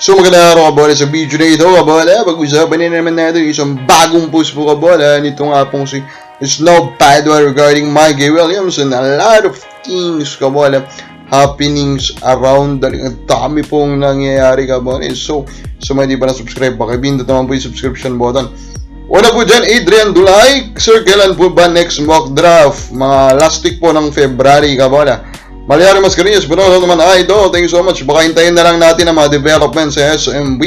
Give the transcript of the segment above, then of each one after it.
So magandang araw kabola sa video na ito kabola. Pag-usapan na naman natin isang bagong post po kabola. Nito nga pong si Snow Padua regarding Mikey Williams and a lot of things kabola happenings around Ang dami pong nangyayari kabola. So, sa mga di pa na-subscribe, pakipindot naman po yung subscription button. Una po dyan, Adrian Dulay. Sir, kailan po ba next mock draft? Mga last week po ng February kabola. Malyari Mascarillas, pero naman idol, thank you so much. Baka hintayin na lang natin ang mga development sa SMB.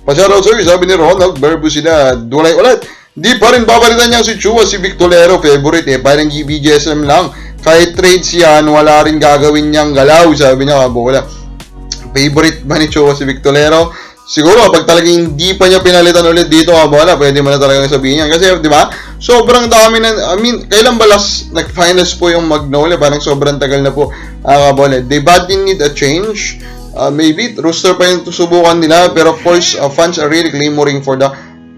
Pasyaraw sir, sabi ni Ronald, Verbo sila, dulay ulit. Di pa rin babalitan niya si Chua, si Victolero, favorite eh, parang GBGSM lang. Kahit trades yan, wala rin gagawin niyang galaw, sabi niya kabola. Favorite ba ni Chua si Victolero? Siguro, pag talagang hindi pa niya pinalitan ulit dito, kabola, pwede mo na talagang sabihin yan. Kasi, di ba, sobrang dami na, I mean, kailan ba last, nag-finals po yung Magnolia? Parang sobrang tagal na po, ah, kabola. They badly need a change. Uh, maybe, roster pa yung subukan nila, pero of course, uh, fans are really clamoring for the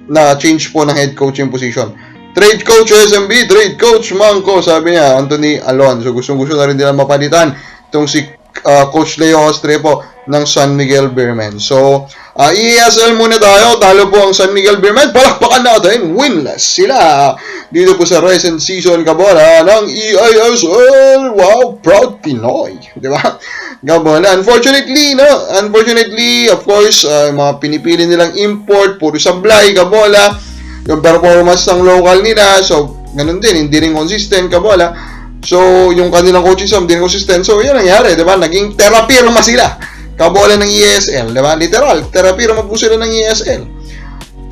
na change po ng head coaching position. Trade coach SMB, trade coach Mangko, sabi niya, Anthony Alon. So, gustong-gusto na rin nila mapalitan itong si uh, Coach Leo Ostrepo ng San Miguel Beermen. So, uh, ESL muna tayo. Talo po ang San Miguel Beermen. Palakpakan natin. Winless sila. Dito po sa recent season kabola ng E EISL. Wow, proud Pinoy. Di ba? Kabola. Unfortunately, no? Unfortunately, of course, uh, mga pinipili nilang import, puro sablay, kabola. Yung performance ng local nila. So, ganun din. Hindi rin consistent, kabola. So, yung kanilang coaching staff, hindi consistent. So, yun nangyari, di ba? Naging terapirma sila. Kabola ng ESL, di ba? Literal, terapirma po sila ng ESL.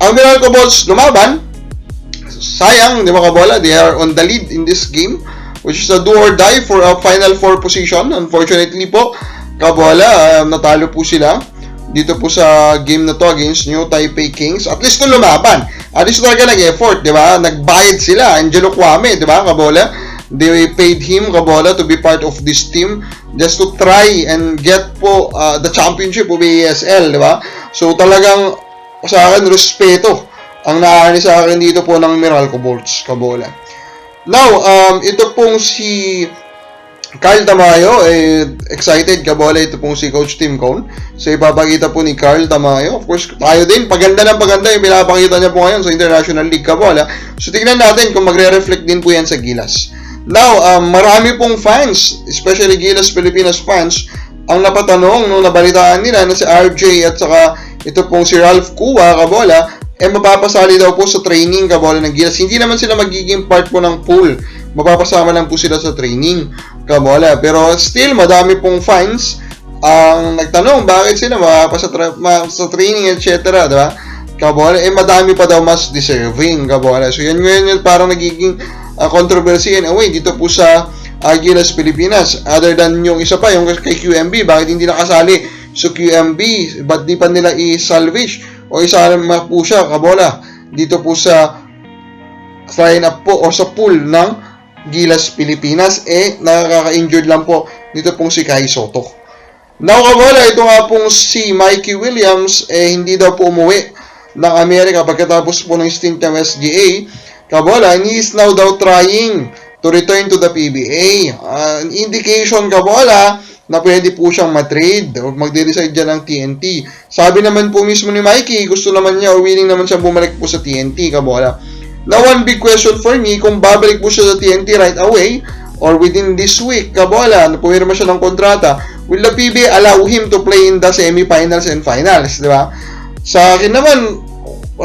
Ang Meralco Balls lumaban, sayang, di ba kabola? They are on the lead in this game, which is a do or die for a final four position. Unfortunately po, kabola, uh, natalo po sila dito po sa game na to against New Taipei Kings. At least kung lumaban. At least talaga nag-effort, di ba? Nagbayad sila. Angelo Kwame, di ba, kabola? They paid him, kabola, to be part of this team just to try and get po uh, the championship of ASL, di ba? So talagang sa akin, respeto ang naaani sa akin dito po ng Meralco Bolts, kabola. Now, um, ito pong si Carl Tamayo, eh, excited kabola ito pong si Coach Tim Cone. So, ipapakita po ni Carl Tamayo. Of course, tayo din, paganda ng paganda yung pinapakita niya po ngayon sa International League kabola. So, tingnan natin kung magre-reflect din po yan sa Gilas. Now, um, marami pong fans, especially Gilas Pilipinas fans, ang napatanong nung nabalitaan nila na si RJ at saka ito pong si Ralph Kua, kabola, eh mapapasali daw po sa training kabola ng Gilas. Hindi naman sila magiging part po ng pool. Mapapasama lang po sila sa training kabola. Pero still, madami pong fans ang nagtanong bakit sila mapapasa tra- ma- sa training, etc. Diba? Kabola, eh madami pa daw mas deserving kabola. So yan ngayon yun parang nagiging uh, controversy in a way dito po sa Agilas Pilipinas. Other than yung isa pa, yung kay QMB, bakit hindi nakasali sa QMB? Ba't di pa nila i-salvage? O isama po siya, kabola, dito po sa sign up po o sa pool ng Gilas Pilipinas, eh, nakaka-injured lang po dito pong si Kai Soto. Now, kabola, ito nga pong si Mikey Williams, eh, hindi daw po umuwi ng Amerika pagkatapos po ng stint ng SGA. Kabola, and he is now daw trying to return to the PBA. Uh, an indication, kabola, na pwede po siyang matrade o magde-decide dyan ng TNT. Sabi naman po mismo ni Mikey, gusto naman niya o willing naman siya bumalik po sa TNT, kabola. Now, one big question for me, kung babalik po siya sa TNT right away, or within this week, kabola, na pumirma siya ng kontrata, will the PBA allow him to play in the semifinals and finals, di ba? Sa akin naman,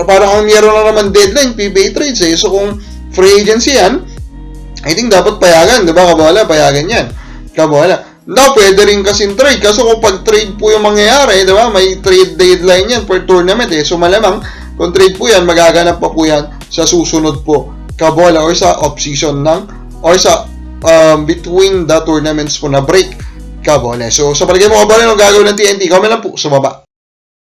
parang ang meron lang naman deadline, PBA trades eh. So, kung free agency yan, I think dapat payagan, di ba, kabola? Payagan yan. Kabola. Now, pwede rin kasing trade. Kaso kung pag-trade po yung mangyayari, di ba, may trade deadline yan per tournament eh. So, malamang, kung trade po yan, magaganap pa po yan sa susunod po kabola or sa off-season ng or sa um, between the tournaments po na break kabola. So, sa palagay mo kabola, anong gagawin ng TNT? Comment lang po sa baba.